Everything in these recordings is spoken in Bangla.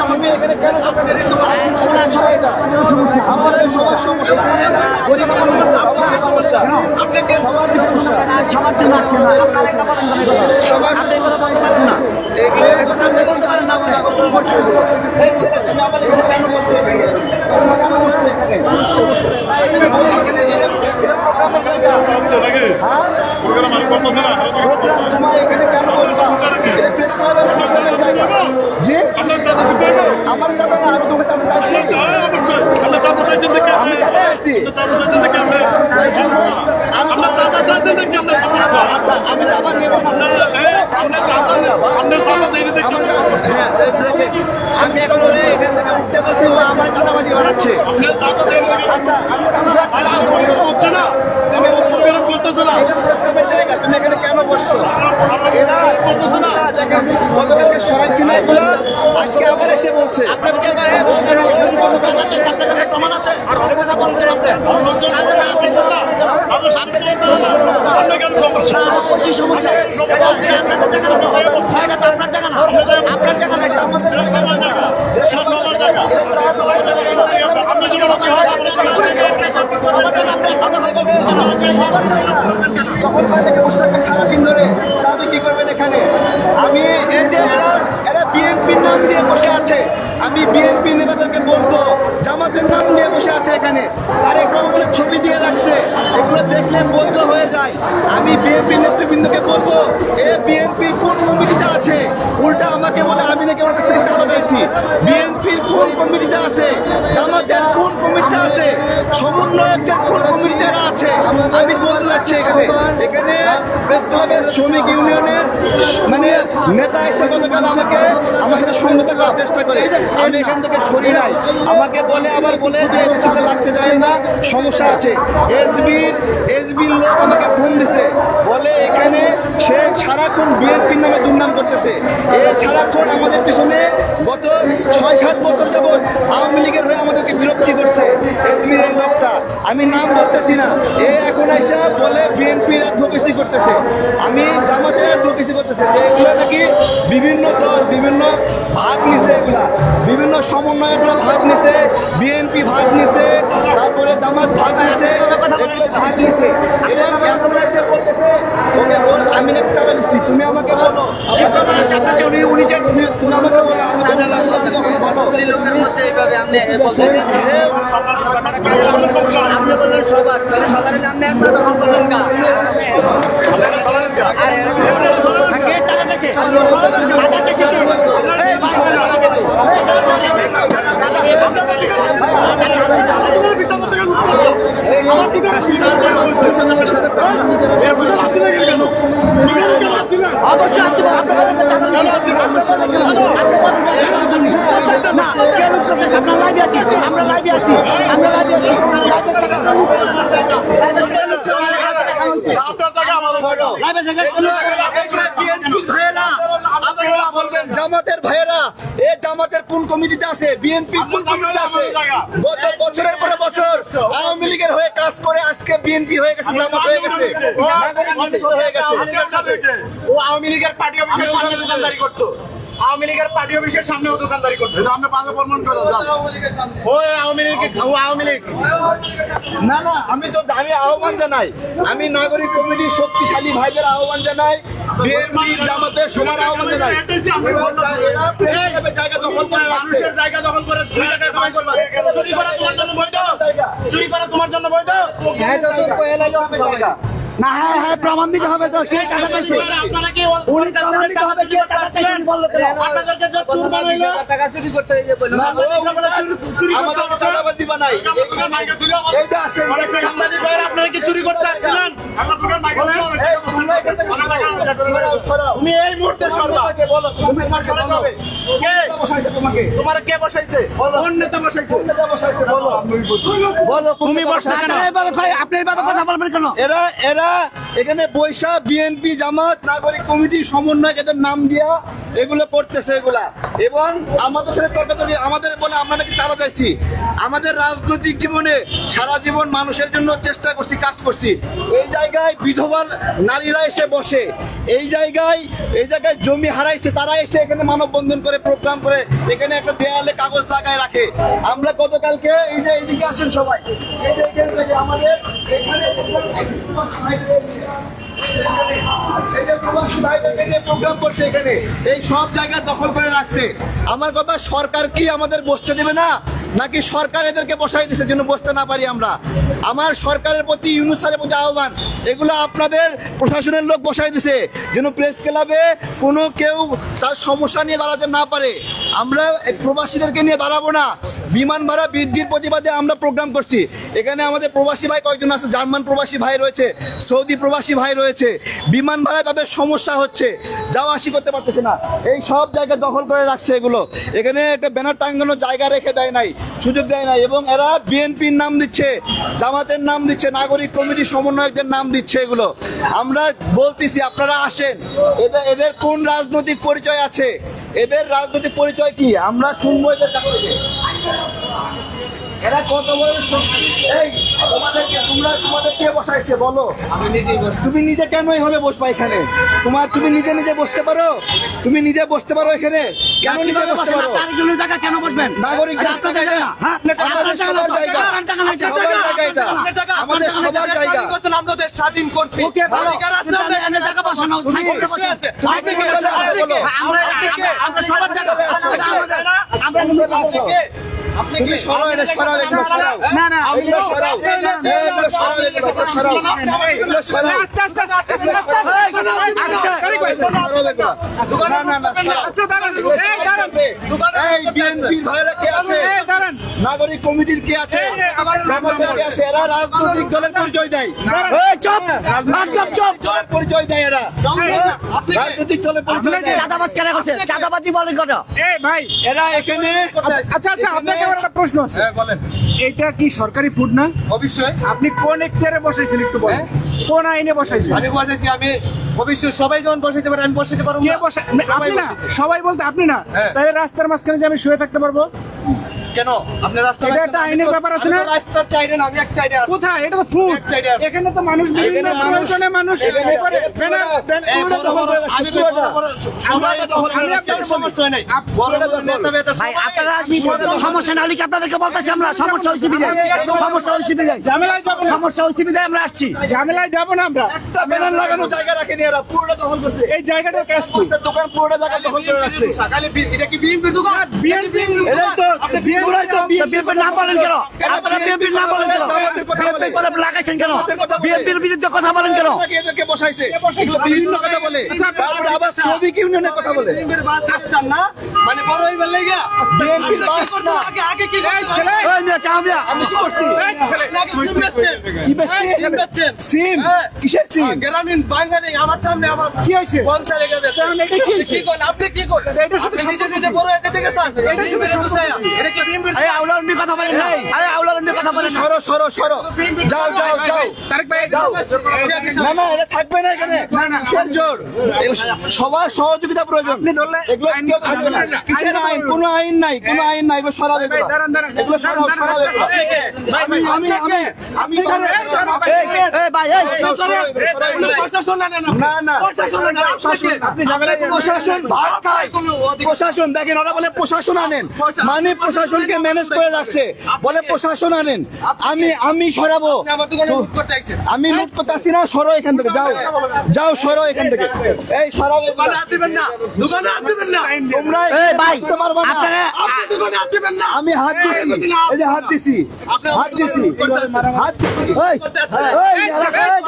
সমস্যা এখানে কেন সমস্যা। আমাদের সবার সমস্যা। গরিব মানুষের সবার সমস্যা। আপনি কে সবার সমস্যা। সবার জন্য আসছে না আপনারা এটা বলেন কেন এই কথা? সবার কথা বলতে পারেন না। এই কথা বলতে পারেন না। বলে এখন বসে এই ছেলে তুমি আমার কেন বসছো কেন বসছো এখানে? এখানে এটা এটা প্রোগ্রামের জায়গা হ্যাঁ? প্রোগ্রাম তোমার এখানে কেন বলবা? এটা প্রেস ক্লাবের প্রোগ্রামের জায়গা। জি? আমার না আমি চাইছি চাইছি আচ্ছা নেব না হ্যাঁ এখন ওরে এখান থেকে উঠতে পারছি ও আমার চাঁদাবাজি বানাচ্ছে আচ্ছা আমি তুমি প্রোগ্রামের জায়গা তুমি এখানে কেন বসছো এরা দেখেন গতকালকে সরাইছি না এগুলো আজকে আবার এসে বলছে। তখন বসে সারাদিন ধরে। তাহলে কি করবেন এখানে। আমি এই যে এরা এরা বিএনপির নাম দিয়ে বসে আমি বিএনপি নেতাদেরকে বলব, জামাতের নাম দিয়ে বসে আছে এখানে। তারেক রহমানের ছবি দিয়ে রাখছে, এগুলো দেখলে বৈধ হয়ে যায়। আমি বিএনপি নেতৃবৃন্দকে বলব, এ বিএনপির কোন কমিটিতে আছে? উল্টা আমাকে বলে, আমি নাকি ওর কাছ থেকে চাঁদা চাইছি। বিএনপির কোন কমিটিতে আছে? জামাতের কোন কমিটিতে আছে? সমন্বয়কদের কোন কমিটিতে আছে? আমি বলতে যাচ্ছি এখানে। এখানে প্রেস ক্লাবের শ্রমিক ইউনিয়নের মানে নেতা এসে গতকাল আমাকে আমার সাথে সমঝোতা করার চেষ্টা করে। আমি এখান থেকে সরি নাই। আমাকে বলে, আবার বলে যে এদের সাথে লাগতে যায় না, সমস্যা আছে। এসবির এসবির লোক আমাকে ফোন দিছে। বলে, এখানে সে সারাক্ষণ বিএনপির নামে দুর্নাম করতেছে। এ সারাক্ষণ আমাদের পিছনে গত ছয় সাত বছর যাবৎ আওয়ামী লীগের হয়ে আমাদেরকে বিরক্তি করছে এসবির এই লোকটা। আমি নাম বলতেছি না। এ এখন আইসা বলে, বিএনপির অ্যাডভোকেসি করতেছে। আমি জামাতের অ্যাডভোকেসি করতেছে যে এগুলো নাকি বিভিন্ন দল বিভিন্ন ভাগ নিছে এগুলা। বিভিন্ন সমন্বয়করা ভাগ নিছে বিএনপি ভাগ নিছে তারপরে জামাত ভাগ নিছে ভাগ নিছে। এখন এসে বলতেছে ওকে বল আমি নাকি নিচ্ছি তুমি আমাকে বলো। আপনাকে উনি উনি যে তুমি তুমি আমাকে বলো আমি বলো আপনি বললেন সবার তাহলে সবার নামে একবার তখন বললেন না কে অবশ্যই আমরা লাইভে আছি আমরা লাইভে আছি আমরা লাইভে আছি লাইভে ভাইয়েরা আপনারা বলবেন জামাতের ভাইয়েরা এ জামাতের কোন কমিটিতে আছে? বিএনপি কোন কমিটিতে আছে? গত বছরের পরে বছর আওয়ামী লীগের হয়ে কাজ করে আজকে বিএনপি হয়ে গেছে জামাত হয়ে গেছে। হয়ে গেছে। ও আওয়ামী লীগের পার্টি অফিসের সামনে দোকানদারি করতো। আওয়ামী লীগের পার্টি অফিসের সামনেও দোকানদারি করতো। আপনি পাঁচে প্রমাণ করে যান ও আওয়ামী লীগ ও আওয়ামী লীগ। না না আমি তো আমি আহ্বান জানাই। আমি নাগরিক কমিটির শক্তিশালী ভাইদের আহ্বান জানাই। বিএনপি জামাতের সবার আহ্বান জানাই। জায়গা দখল করে মানুষের জায়গা দখল করে দুই টাকায় কামাই করবা। চুরি করা তোমার জন্য বৈধ? চুরি করা তোমার জন্য বৈধ? তো করে না হ্যাঁ হ্যাঁ প্রমাণ দিতে হবে তো কে টাকা চাইছে? উনি প্রমাণ দিতে হবে কে টাকা চাইছে? বলল কেন আপনাদেরকে যে চুর বানাইলো টাকা চুরি করতে এই যে কইলো না, ও চুরি আমাদের চাঁদাবাজি বানাই এইটা আছে আপনারা কি চুরি করতে আসছিলেন? থেকে সরাও, সরাও। তুমি এই মুহূর্তে সরবা তোমাকে বলো তুমি তোমার সাথে বলো। হবে কে? বসাইছে তোমাকে? তোমার কে বসাইছে? কোন নেতা বসাইছে? কোন নেতা বসাইছে? বলো। বলো তুমি বসছো কেন? আপনি এইভাবে কথা বলবেন কেন? এরা এরা এখানে বৈশা, বিএনপি, জামাত, নাগরিক কমিটি সমন্বয় এদের নাম দিয়া এগুলো করতেছে এগুলা। এবং আমাদের সাথে তর্কাতর্কি, আমাদের বলে আমরা নাকি চাঁদা চাইছি। আমাদের রাজনৈতিক জীবনে সারা জীবন মানুষের জন্য চেষ্টা করছি, কাজ করছি। এই জায়গায় বিধবা নারীরা এসে বসে। এই জায়গায় এই জায়গায় জমি হারাইছে, তারা এসে এখানে মানববন্ধন করে, প্রোগ্রাম করে, এখানে একটা দেয়ালে কাগজ লাগায় রাখে। আমরা গতকালকে এই যে এইদিকে আসেন সবাই, এই যে আমাদের এখানে vai প্রোগ্রাম করছে এখানে, এই সব জায়গা দখল করে রাখছে। আমার কথা, সরকার কি আমাদের বসতে দেবে না? নাকি সরকার এদেরকে বসতে না পারি আমরা? আমার সরকারের প্রতি আহ্বান, এগুলো আপনাদের প্রশাসনের লোক বসাই দিছে যেন প্রেস ক্লাবে কোনো কেউ তার সমস্যা নিয়ে দাঁড়াতে না পারে। আমরা প্রবাসীদেরকে নিয়ে দাঁড়াবো না। বিমান ভাড়া বৃদ্ধির প্রতিবাদে আমরা প্রোগ্রাম করছি। এখানে আমাদের প্রবাসী ভাই কয়েকজন আছে? জার্মান প্রবাসী ভাই রয়েছে, সৌদি প্রবাসী ভাই রয়েছে। বিমান ভাড়ায় তাদের সমস্যা হচ্ছে। যাওয়া আসি করতে পারতেছে না। এই সব জায়গা দখল করে রাখছে এগুলো। এখানে একটা ব্যানার টাঙ্গানোর জায়গা রেখে দেয় নাই, সুযোগ দেয় নাই এবং এরা বিএনপির নাম দিচ্ছে, জামাতের নাম দিচ্ছে, নাগরিক কমিটি সমন্বয়কদের নাম দিচ্ছে এগুলো। আমরা বলতেছি, আপনারা আসেন। এদের এদের কোন রাজনৈতিক পরিচয় আছে? এদের রাজনৈতিক পরিচয় কি? আমরা শুনব এদের এরা কত বড় শক্তি? এই তোমাদেরকে তোমরা তোমাদের কে বসাইছে বলো। তুমি নিজে কেন এইভাবে বসবা এখানে? তোমার তুমি নিজে নিজে বসতে পারো? তুমি নিজে বসতে পারো এখানে? কেন নিজে বসতে পারো? জায়গা কেন বসবেন? নাগরিক আপনাদের জায়গা। হ্যাঁ আমাদের সবার জায়গা। সবার জায়গা। এটা। আমাদের সবার জায়গা। আমাদের স্বাধীন করছি। ওকে অধিকার আছে আমাদের জায়গা বসানো আছে আপনি কোন দলে আমরা আমরা- আমরা সবার জায়গা। আমাদের আমরা কোন দলে আছো? আপনি তুমি সরাও এটা সরাও এগুলো সরাও না না এগুলো সরাও এগুলো সরাও এগুলো এগুলো সরাও এগুলো সরাও আস্তে আস্তে আস্তে আস্তে আস্তে সরাও এগুলো। না না না আচ্ছা দাঁড়ান এই দাঁড়ান এই বিএনপির ভাইরা কে আছে নাগরিক কমিটির কে আছে জামাতের কে এরা রাজনৈতিক দলের পরিচয় দেয় এই চুপ একদম চুপ দলের পরিচয় দেয় এরা হ্যাঁ? রাজনৈতিক দলের পরিচয় দেয় চাঁদাবাজ কেন করছে চাঁদাবাজি বলেন কেন এই ভাই এরা এখানে আচ্ছা আচ্ছা আপনাকে আমার একটা প্রশ্ন আছে। হ্যাঁ বলেন। এটা কি সরকারি ফুড না? অবশ্যই। আপনি কোন এখতিয়ারে বসাইছেন একটু বলেন। কোন আইনে বসাইছেন? আমি আমি অবশ্যই সবাই যখন বসাইতে পারে আমি বসাইতে পারব কে না। বসা আপনি না সবাই বলতে আপনি না। হ্যাঁ। তাহলে রাস্তার মাঝখানে যে আমি শুয়ে থাকতে পারব? কেন? আপনি রাস্তা এটা একটা আইনের ব্যাপার আছে না? রাস্তার চাইডে না আমি এক কোথায়? এটা তো ফুড। এখানে তো মানুষ বিভিন্ন এখানে মানুষ- করে। ব্যানার আমি সবাই সমস্যা নাই। ভাই আপনারা আপনি সমস্যা না হলে কি আপনাদেরকে বলতেছি আমরা? সমস্যা হয়েছে বিদায়। সমস্যা হয়েছে বিদায়। ঝামেলায় যাব সমস্যা বিদায় আমরা আসছি। ঝামেলায় যাব না আমরা। একটা ব্যানার লাগানো। জায়গা রাখেনি এরা পুরোটা দখল করছে। এই জায়গাটার কাজ কি দোকান পুরোটা জায়গা দখল করে রাখছে। সকালে এটা কি বিএনপির দোকান? বিএনপি এটাই তো আপনি বিএনপি তো বিএনপির নাম বলেন কেন? আপনারা বিএনপির নাম বলেন কেন? আমাদের কথা বলে। বিএনপির কথা লাগাইছেন কেন? আমাদের কথা বলে। বিএনপির বিরুদ্ধে কথা বলেন কেন? এদেরকে- এদেরকে বসাইছে। বসাইছে? বিভিন্ন কথা বলে। তারপরে আবার শ্রমিক ইউনিয়নের কথা বলে। বাদ আসছেন না? মানে বড় হইবার লাগা। বিএনপির বাস না। আগে আগে কি ছেলে! ওই মিয়া চাও আমি কি করছি? ছেলে! নাকি সিম বেচছেন কি বেশি সিম বেচছেন সিম। কিসের সিম? গ্রামীণ বাঙালি আমার সামনে আমার কি হয়েছে? পঞ্চাশ টাকা বেচছেন এটা কি? কি আপনি কি করেন? এটার সাথে নিজে নিজে বড় হয়ে যেতে গেছেন। সাথে এটা কি আরে নিয়ে কথা বলেন না। আরে কথা বলেন সরো সরো সরো যাও যাও যাও তারেক ভাই না না এটা থাকবে না এখানে না, না। জোর সবার সহযোগিতা প্রয়োজন এগুলো আইন কেউ থাকবে না কিসের আইন- আইন কোনো আইন নাই কোনো আইন নাই এগুলো সরাবে এগুলো সরাও আমি আমি আমি আমি ভাই, না না খায় প্রশাসন দেখেন ওরা বলে প্রশাসন আনেন মানে প্রশাসনকে ম্যানেজ করে রাখছে বলে প্রশাসন আনেন আমি আমি সরাবো আমি লুট করতে আসছি না সরো এখান থেকে যাও যাও সরো এখান থেকে এই দিবেন না দোকানে হাত দিবেন না তোমরা এই পারব না আপনারা আপনি দোকানে হাত দিবেন না আমি হাত দিছি এই যে হাত দিছি হাত দিছি হাত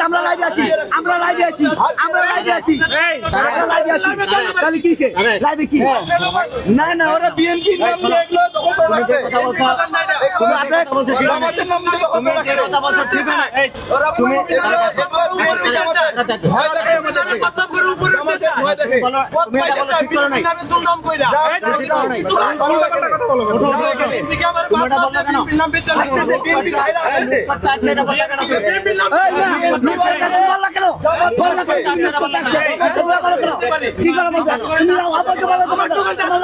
আমরা লাইভে আছি আমরা লাইভে আছি আমরা লাইভে আছি আমরা লাইভে আছি তাহলে লাইভে কি না না ওরা বিএনপি নাম দখল রাখছে ওরা তুমি আমাদের ভয় কথা করে উপরে ভয় দেখে দুর্নাম কইরা ঠিক নাই। কথা বলো। এখানে। কে আমার নাম বেচা বিএনপি ভাইরা। বিএনপি নাম কেন কি করো তুমি তোমার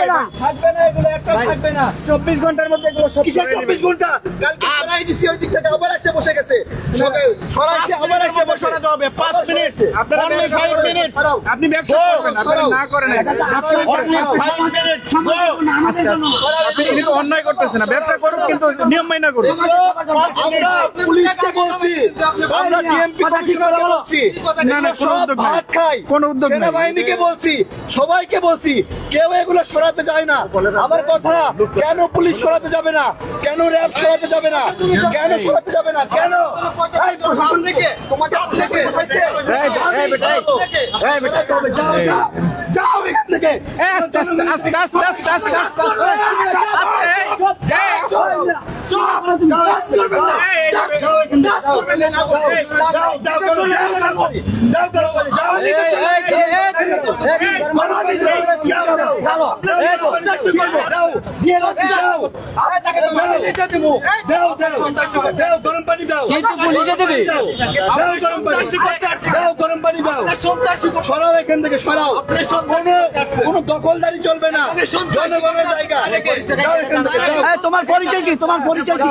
থাকবে না। থাকবে না এগুলো একটাও থাকবে না। চব্বিশ ঘণ্টার মধ্যে এগুলো সব কিসের চব্বিশ ঘণ্টা? কালকে সরাই দিছি ওই দিক থেকে আবার এসে বসে গেছে। সকাল সরাইছে আবার এসে বসে সরাতে হবে। পাঁচ মিনিট। আপনারা Only five minutes. সরাও। আপনি ব্যবসা করবেন আপনারা না করেন এটা। Only five minutes. Go. আপনি কিন্তু অন্যায় করতেছেন না। ব্যবসা করুন কিন্তু নিয়ম মাইনা করুন। আমরা পুলিশকে বলছি। আমরা বিএমপি কমিশনারকে বলছি। না, না, কোনো উদ্যোগ নাই। ভাত খাই। কোনো উদ্যোগ নাই। সেনাবাহিনীকে বলছি সবাইকে বলছি কেউ এগুলো সরাতে যায় না আমার কথা কেন পুলিশ সরাতে যাবে না কেন র্যাব সরাতে যাবে না কেন সরাতে যাবে না কেন প্রশাসন থেকে তোমাকে যাও যাও যাও এখান থেকে আস্তে আস্তে আস্তে আস্তে আস্তে আস্তে আস্তে আস্তে সরাও এখান থেকে সরাও কোন দখলদারি চলবে না জনগণের জায়গা তোমার পরিচয় কি তোমার পরিচয় কি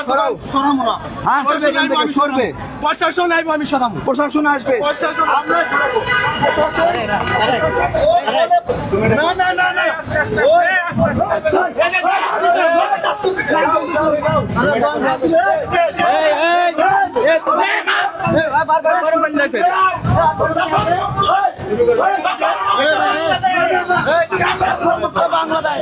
হ্যাঁ, প্রশাসন আসবে আমি সরাবো। প্রশাসন আসবে। না না না না। বাংলাদেশ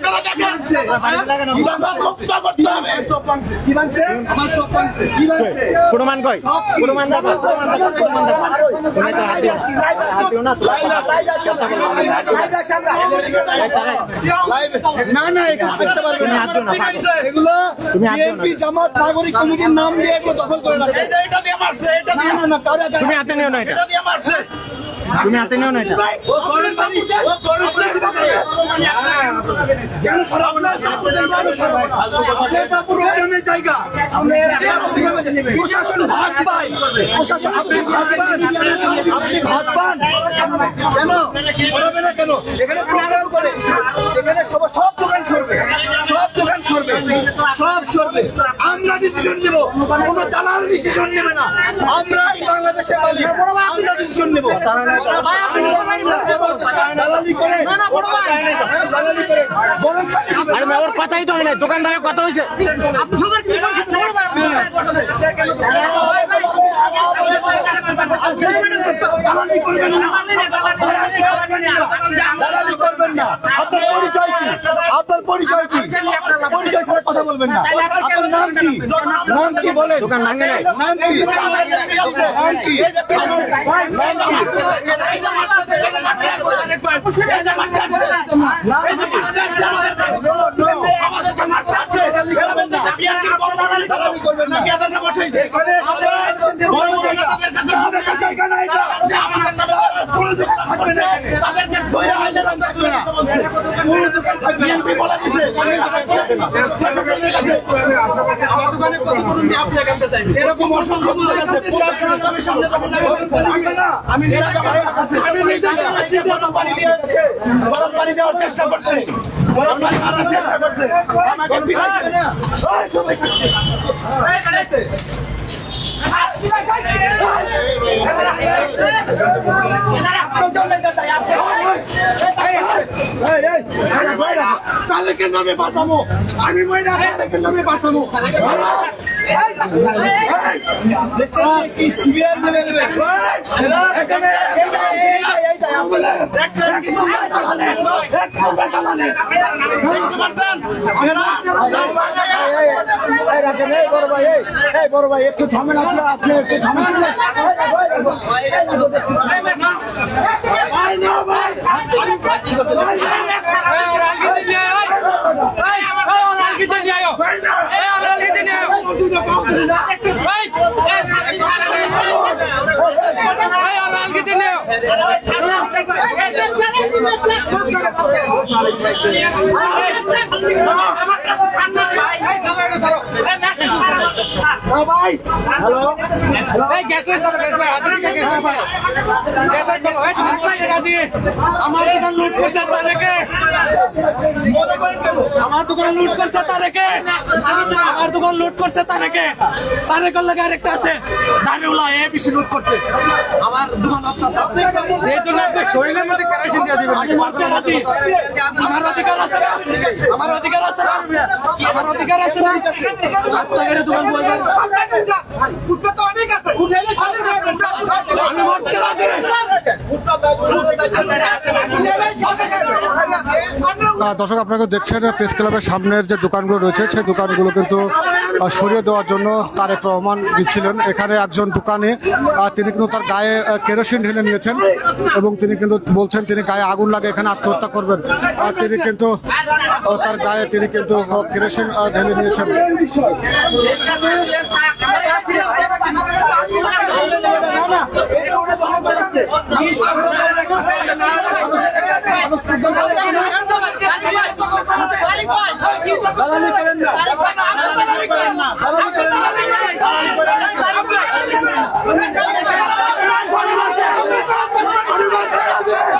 আপনারা দেখেন। প্রমাণ কই? প্রমাণ দেখো প্রমাণ দেখো প্রমাণ দেখো তুমি তো হাত দিও। হাত দিও না না না এখানে দেখতে পারবে না। হাত দিও না। এগুলো তুমি হাত দিও না। বিএনপি জামাত নাগরিক কমিটির নাম দিয়ে এগুলো দখল করে রাখে এই যে এটা দিয়ে মারছে এটা না দিয়ে। না না কারও তুমি হাতে নিও না এটা এটা। দিয়ে মারছে। তুমি হাতে নিও না এটা। প্রশাসন ভাগ পায়। প্রশাসন আপনি ভাগ পান। আপনি ভাগ পান। কেন? সরাবে না কেন? এখানে প্রোগ্রাম করে। এখানে সব- সব দোকান সরবে। সব দোকান সরবে। সব সরবে। আমরা ডিসিশন নেব কোনো দালাল ডিসিশন নেবে না আমরা এই বাংলাদেশের মালিক আমরা ডিসিশন নেব ওর কথাই তো দোকানদারের কথা হয়েছে আপনার পরিচয় কি? আপনার পরিচয় কি? কথা বলবেন না। আপনার নাম কি? নাম কি বলেন? নাম কি? নাম কি? তাদেরকে ধরে আইনের আমরা তুলে বলছি। কোন দোকান থাকবে বলা দিছে ক্ষতিপূরণ দিয়ে আপনি এখান চাইবেন। এরকম অসংখ্য লোক আছে পুরো গ্রামের সামনে দখল আমি আমি নিজে পানি দিয়ে যাচ্ছে। গরম পানি দেওয়ার চেষ্টা করছে। গরম পানি মারার চেষ্টা করছে। আমাকে পিটাচ্ছে না। ওই, সবাই খাচ্ছে। তাদেরকে নামে বাঁচাবো আমি মহিলা তাদেরকে নামে বাঁচাবো বড় ভাই, ভাই, একটু থামেন আপনারা, আপনি একটু থামেন। আমার দোকান লুট করছে তারেকে। আমার দোকান লুট করছে তারেকে। আমার দোকান লুট করছে তারেকের লাগে আরেকটা আছে। দাঁড়িয়ে এ বেশি লুট করছে। আমার দোকান অত্যাচার শরীরের মধ্যে কেরোসিন দিয়ে দিবেন আমি মারতে রাজি। আমার অধিকার আছে না। আমার অধিকার আছে না। আমার অধিকার আছে না। রাস্তাঘাটে দোকান বলবেন। দর্শক আপনারা দেখছেন প্রেস ক্লাবের সামনের যে দোকানগুলো রয়েছে সেই দোকানগুলো কিন্তু সরিয়ে দেওয়ার জন্য তারেক রহমান দিচ্ছিলেন এখানে একজন দোকানে তিনি কিন্তু তার গায়ে কেরোসিন ঢেলে নিয়েছেন এবং তিনি কিন্তু বলছেন তিনি গায়ে আগুন লাগে, এখানে আত্মহত্যা করবেন। আর তিনি কিন্তু তার গায়ে তিনি কিন্তু কেরোসিন ঢেলে নিয়েছেন। দালালি করেন না। দালালি করেন না। দালালি করেন না। দালালি করেন না। দালালি করেন না।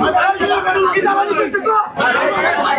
ಮಾತಾಡಿ ಇದಾವಾಗಿ ಕಿಸ್ತಕ್ಕೆ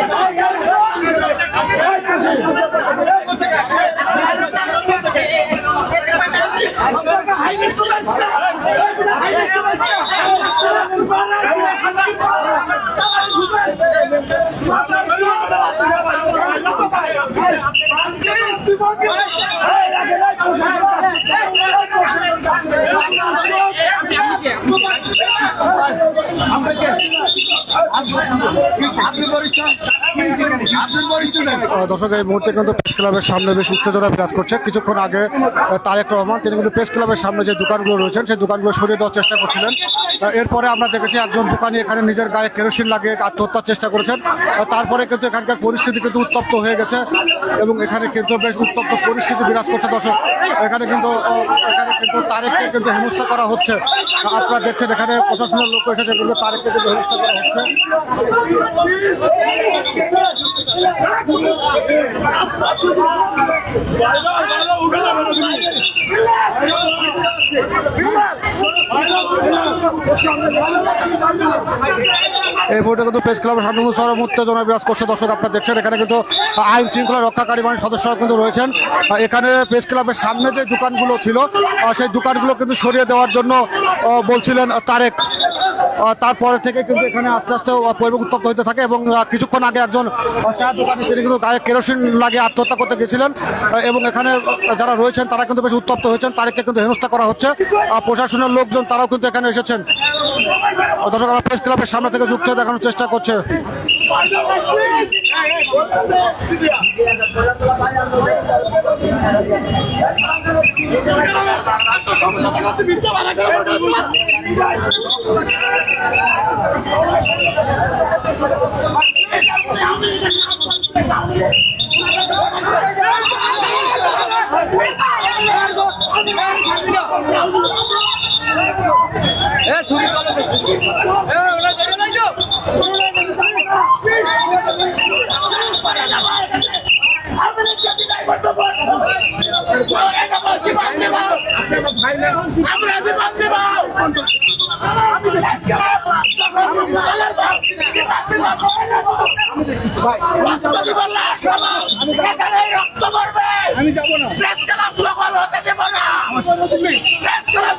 দর্শক, এই মুহূর্তে কিন্তু প্রেস ক্লাবের সামনে বেশ উত্তেজনা বিরাজ করছে। কিছুক্ষণ আগে তারেক রহমান, তিনি কিন্তু প্রেস ক্লাবের সামনে যে দোকানগুলো রয়েছেন, সেই দোকানগুলো সরিয়ে দেওয়ার চেষ্টা করছিলেন। এরপরে আমরা দেখেছি একজন দোকানি এখানে নিজের গায়ে কেরোসিন লাগিয়ে আত্মহত্যার চেষ্টা করেছেন। তারপরে কিন্তু এখানকার পরিস্থিতি কিন্তু উত্তপ্ত হয়ে গেছে এবং এখানে কিন্তু বেশ উত্তপ্ত পরিস্থিতি বিরাজ করছে দর্শক। এখানে কিন্তু এখানে কিন্তু তারেককে কিন্তু হেনস্থা করা হচ্ছে। আপনারা দেখছেন এখানে প্রশাসনের লোক এসেছে যেগুলো তার কিন্তু ব্যবস্থা করা হচ্ছে। এই মুহূর্তে কিন্তু প্রেস ক্লাবের সামনে চরম উত্তেজনা বিরাজ করছে। দর্শক আপনারা দেখছেন, এখানে কিন্তু আইন শৃঙ্খলা রক্ষাকারী বাহিনীর সদস্যরা কিন্তু রয়েছেন। এখানে প্রেস ক্লাবের সামনে যে দোকানগুলো ছিল সেই দোকানগুলো কিন্তু সরিয়ে দেওয়ার জন্য বলছিলেন তারেক। তারপরে থেকে কিন্তু এখানে আস্তে আস্তে পরিবেশ উত্তপ্ত হতে থাকে এবং কিছুক্ষণ আগে একজন চায়ের দোকানে তিনি কিন্তু গায়ে কেরোসিন লাগিয়ে আত্মহত্যা করতে গেছিলেন। এবং এখানে যারা রয়েছেন, তারা কিন্তু বেশ উত্তপ্ত হয়েছেন। তারেককে কিন্তু হেনস্থা করা হচ্ছে। আহ, প্রশাসনের লোকজন তারাও কিন্তু এখানে এসেছেন। দর্শক আমরা প্রেস ক্লাবের সামনে থেকে যুক্ত দেখানোর চেষ্টা করছে। এ আমি যাব না দখল হতে দেব না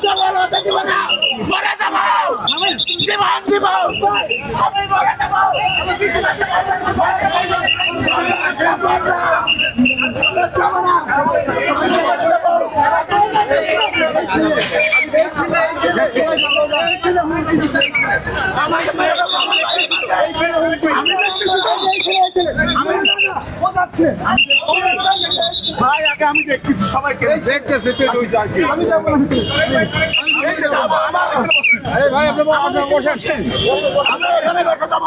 দখল হতে দেব না মরে যাব দিব আমি মরে যাব ভাই আগে আমি দেখতেছি সবাইকে। দেখতেছি দুই আমি যাব। এই ভাই আপনি আপনি বসেন আমরা এখানে বসে যাব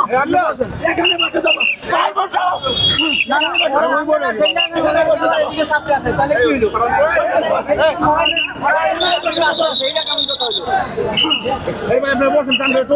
এখানে বসে যাব ভাই বসো এই বসেন টান একটু